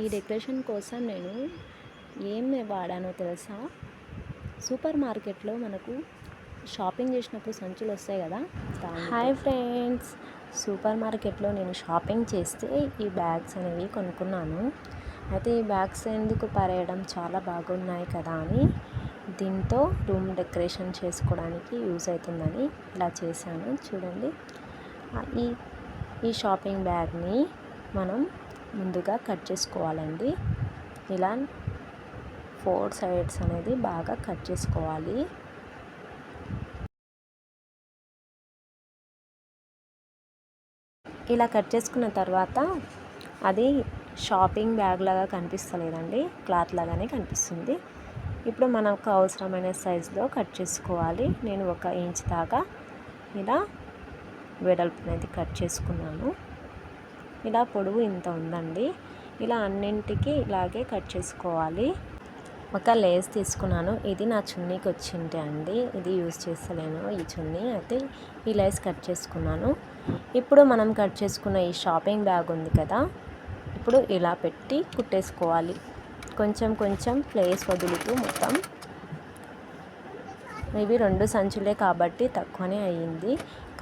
ఈ డెకరేషన్ కోసం నేను ఏం వాడానో తెలుసా? సూపర్ మార్కెట్లో మనకు షాపింగ్ చేసినప్పుడు సంచులు వస్తాయి కదా? Hi friends. సూపర్ మార్కెట్లో నేను షాపింగ్ చేస్తే ఈ బ్యాగ్స్ అనేవి కొనుక్కున్నాను. అయితే ఈ బ్యాగ్స్ ఎందుకు పరేయడం చాలా బాగున్నాయి కదా అని దీంతో రూమ్ డెకరేషన్ చేసుకోవడానికి యూజ్ అవుతుందని ఇలా చేశాను. చూడండి. ఈ ఈ షాపింగ్ బ్యాగ్ని మనం ముందుగా కట్ చేసుకోవాలండి. ఇలా ఫోర్ సైడ్స్ అనేది బాగా కట్ చేసుకోవాలి. ఇలా కట్ చేసుకున్న తర్వాత అది షాపింగ్ బ్యాగ్ లాగా కనిపిస్తలేదండి. క్లాత్ లాగానే కనిపిస్తుంది. ఇప్పుడు మనకు అవసరమైన సైజులో కట్ చేసుకోవాలి. నేను ఒక ఇంచ్ దాకా ఇలా వెడల్పు అనేది కట్ చేసుకున్నాను. ఇలా పొడవు ఇంత ఉందండి. ఇలా అన్నింటికి ఇలాగే కట్ చేసుకోవాలి. ఒక లేస్ తీసుకున్నాను. ఇది నా చున్నీకి వచ్చింటే అండి. ఇది యూజ్ చేస్తలేను ఈ చున్నీ. అయితే ఈ లేస్ కట్ చేసుకున్నాను. ఇప్పుడు మనం కట్ చేసుకున్న ఈ షాపింగ్ బ్యాగ్ ఉంది కదా ఇప్పుడు ఇలా పెట్టి కుట్టేసుకోవాలి. కొంచెం కొంచెం ప్లేస్ వదులుతూ మొత్తం. ఇవి రెండు సంచులే కాబట్టి తక్కువనే అయ్యింది.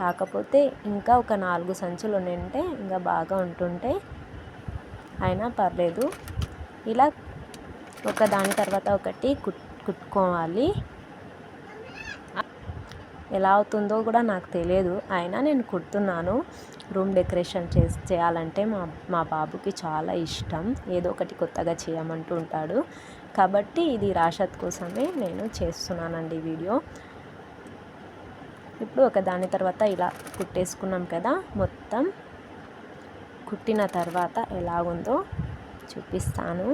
కాకపోతే ఇంకా ఒక నాలుగు సంచులు ఉంటే ఇంకా బాగా ఉంటుంటే అయినా పర్లేదు. ఇలా ఒక దాని తర్వాత ఒకటి కుట్ కుట్టుకోవాలి. ఎలా అవుతుందో కూడా నాకు తెలియదు. అయినా నేను కుడుతున్నాను. రూమ్ డెకరేషన్ చే చేయాలంటే మా మా బాబుకి చాలా ఇష్టం. ఏదో ఒకటి కొత్తగా చేయమంటూ ఉంటాడు. కాబట్టి ఇది రాషత్ కోసమే నేను చేస్తున్నానండి వీడియో. ఇప్పుడు ఒక దాని తర్వాత ఇలా కుట్టేసుకున్నాం కదా మొత్తం కుట్టిన తర్వాత ఎలాగుందో చూపిస్తాను.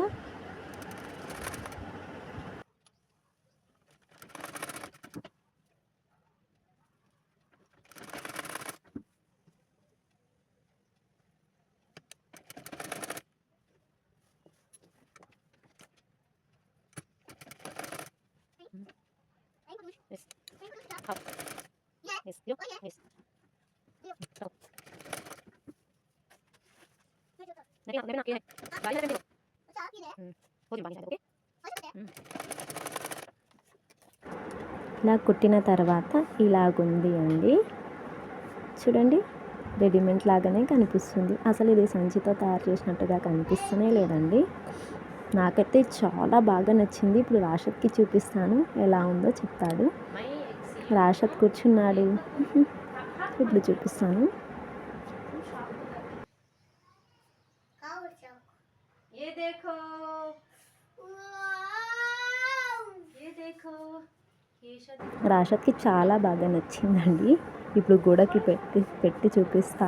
Yes. Look. Yes. Go. Nanti nak, nanti nak, okay. Balik nanti. Hmm. Hold your body okay? Hmm. ఇలా కుట్టిన తర్వాత ఇలాగుంది అండి చూడండి రెడీమేడ్ లాగానే కనిపిస్తుంది అసలు ఇది సంచితో తయారు చేసినట్టుగా కనిపిస్తూనే లేదండి నాకైతే చాలా బాగా నచ్చింది ఇప్పుడు రాషత్కి చూపిస్తాను ఎలా ఉందో చెప్తాడు రాషత్ కూర్చున్నాడు ఇప్పుడు చూపిస్తాను ये देखो ये देखो ये शादी రాషత్కి చాలా బాగా నచ్చిందండి ఇప్పుడు గోడకి పెట్టి పెట్టి చూపిస్తా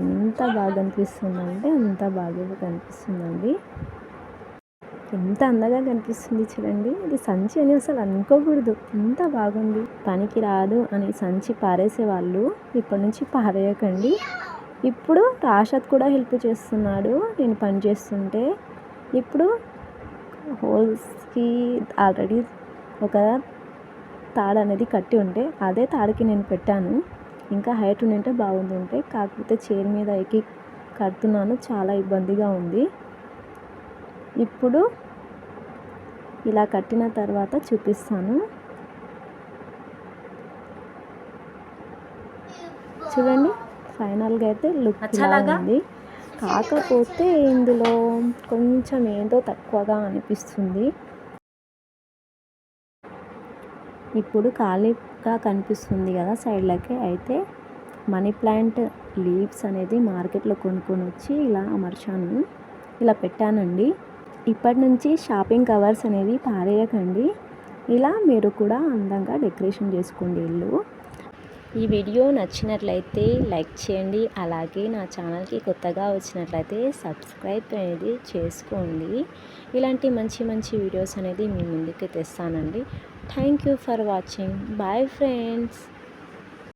ఎంత బాగా అనిపిస్తుందంటే అంత బాగా కనిపిస్తుందండి ఎంత అందంగా కనిపిస్తుంది చూడండి. ఇది సంచి అని అసలు అనుకోకూడదు. ఎంత బాగుంది. పనికి రాదు అని సంచి పారేసే వాళ్ళు ఇప్పటి నుంచి పారేయకండి. ఇప్పుడు రాషత్ కూడా హెల్ప్ చేస్తున్నాడు. నేను పని చేస్తుంటే ఇప్పుడు హోల్స్కి ఆల్రెడీ ఒక తాడు అనేది కట్టి ఉంటే అదే తాడుకి నేను పెట్టాను. ఇంకా హైట్ ఉంటే బాగుంది ఉంటే. కాకపోతే చైర్ మీద ఎక్కి కడుతున్నాను. చాలా ఇబ్బందిగా ఉంది. ఇప్పుడు ఇలా కట్టిన తర్వాత చూపిస్తాను. చూడండి ఫైనల్గా అయితే లుక్ ఇలా? ఉంది. కాకపోతే ఇందులో కొంచెం ఏదో తక్కువగా అనిపిస్తుంది. ఇప్పుడు ఖాళీగా కనిపిస్తుంది కదా సైడ్లకి. అయితే మనీ ప్లాంట్ లీవ్స్ అనేది మార్కెట్లో కొనుక్కొని వచ్చి ఇలా అమర్చాను. ఇలా పెట్టానండి. ఇప్పటి నుంచి షాపింగ్ కవర్స్ అనేవి పారేయకండి. ఇలా మీరు కూడా అందంగా డెకరేషన్ చేసుకోండి ఇల్లు. ఈ వీడియో నచ్చినట్లయితే లైక్ చేయండి. అలాగే నా ఛానల్కి కొత్తగా వచ్చినట్లయితే సబ్స్క్రైబ్ అనేది చేసుకోండి. ఇలాంటి మంచి మంచి వీడియోస్ అనేది మీ ముందుకు తెస్తానండి. Thank you for watching. Bye friends.